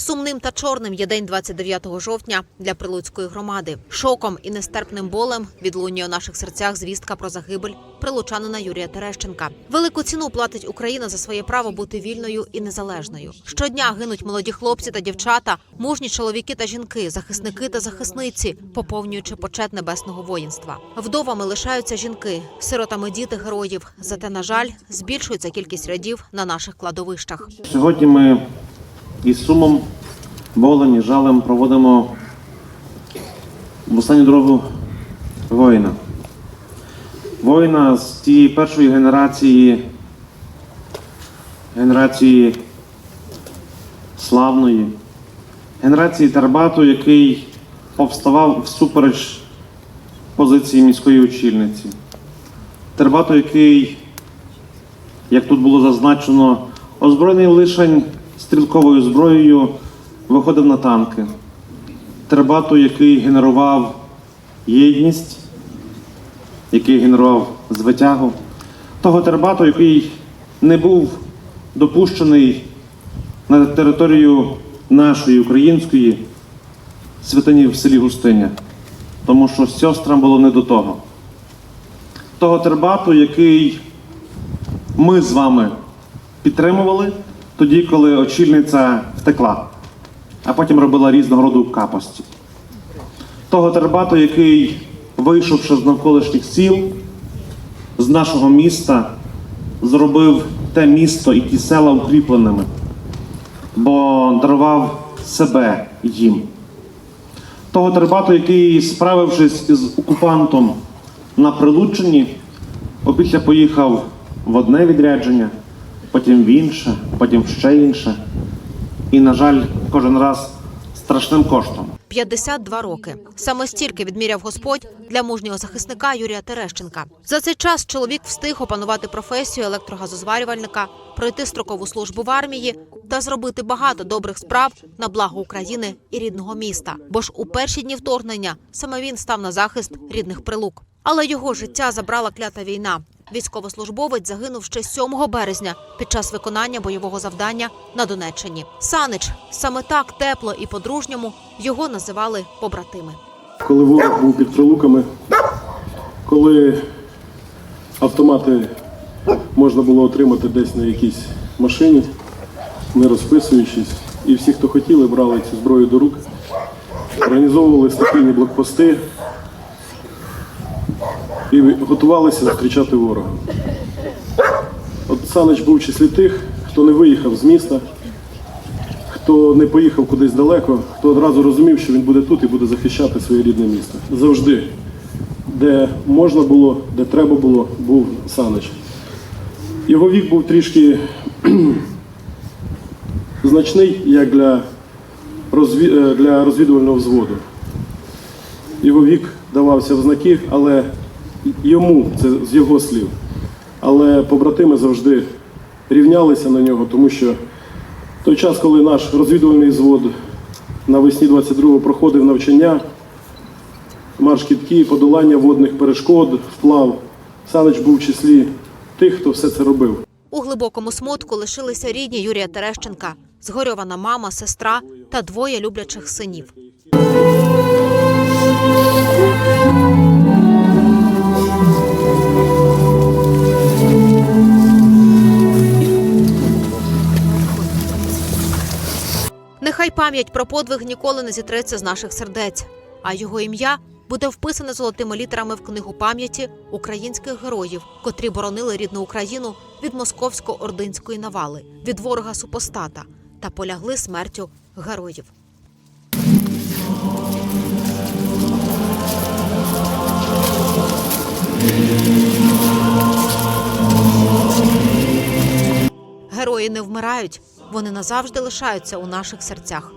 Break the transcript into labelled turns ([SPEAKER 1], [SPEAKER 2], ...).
[SPEAKER 1] Сумним та чорним є день 29 жовтня для прилуцької громади. Шоком і нестерпним болем відлунює у наших серцях звістка про загибель прилучанина Юрія Терещенка. Велику ціну платить Україна за своє право бути вільною і незалежною. Щодня гинуть молоді хлопці та дівчата, мужні чоловіки та жінки, захисники та захисниці, поповнюючи почет небесного воїнства. Вдовами лишаються жінки, сиротами діти героїв. Зате, на жаль, збільшується кількість рядів на наших кладовищах.
[SPEAKER 2] Сьогодні ми із сумом, болем і жалем проводимо в останню дорогу воїна. Воїна з тієї першої генерації, генерації славної, генерації Тербату, який повставав всупереч позиції міської очільниці. Тербату, який як тут було зазначено, озброєний лише стрілковою зброєю виходив на танки. Тербату, який генерував єдність, який генерував звитягу, того Тербату, який не був допущений на територію нашої української святині в селі Густиня, тому що сестрам було не до того. Того Тербату, який ми з вами підтримували тоді, коли очільниця втекла, а потім робила різного роду капості. Того Тербату, який, вийшовши з навколишніх сіл, з нашого міста, зробив те місто і ті села укріпленими, бо дарував себе їм. Того Тербату, який, справившись із окупантом на Прилуччині, опісля поїхав в одне відрядження, потім в інше, потім ще інше. І, на жаль, кожен раз страшним коштом.
[SPEAKER 1] 52 роки. Саме стільки відміряв Господь для мужнього захисника Юрія Терещенка. За цей час чоловік встиг опанувати професію електрогазозварювальника, пройти строкову службу в армії та зробити багато добрих справ на благо України і рідного міста. Бо ж у перші дні вторгнення саме він став на захист рідних прилук. Але його життя забрала клята війна. Військовослужбовець загинув ще 7 березня під час виконання бойового завдання на Донеччині. Санич саме так тепло і по-дружньому його називали побратими.
[SPEAKER 3] коли ворог був під прилуками, коли автомати можна було отримати десь на якійсь машині, не розписуючись, і всі, хто хотіли, брали цю зброю до рук, організовували стабільні блокпости і готувалися зустрічати ворога. От Санич був в числі тих, хто не виїхав з міста, хто не поїхав кудись далеко, хто одразу розумів, що він буде тут і буде захищати своє рідне місто. Завжди, де можна було, де треба було, був Санич. Його вік був трішки значний, як для, розві... е, для розвідувального взводу. Його вік давався в знаки, але йому, це з його слів. Але побратими завжди рівнялися на нього, тому що той час, коли наш розвідувальний взвод навесні 22-го проходив навчання, марш кітки, подолання водних перешкод, вплав, Санич був в числі тих, хто все це робив.
[SPEAKER 1] У глибокому смутку лишилися рідні Юрія Терещенка, згорьована мама, сестра та двоє люблячих синів. Нехай пам'ять про подвиг ніколи не зітреться з наших сердець, а його ім'я буде вписане золотими літерами в книгу пам'яті українських героїв, котрі боронили рідну Україну від московсько-ординської навали, від ворога супостата та полягли смертю героїв. Герої не вмирають, вони назавжди лишаються у наших серцях.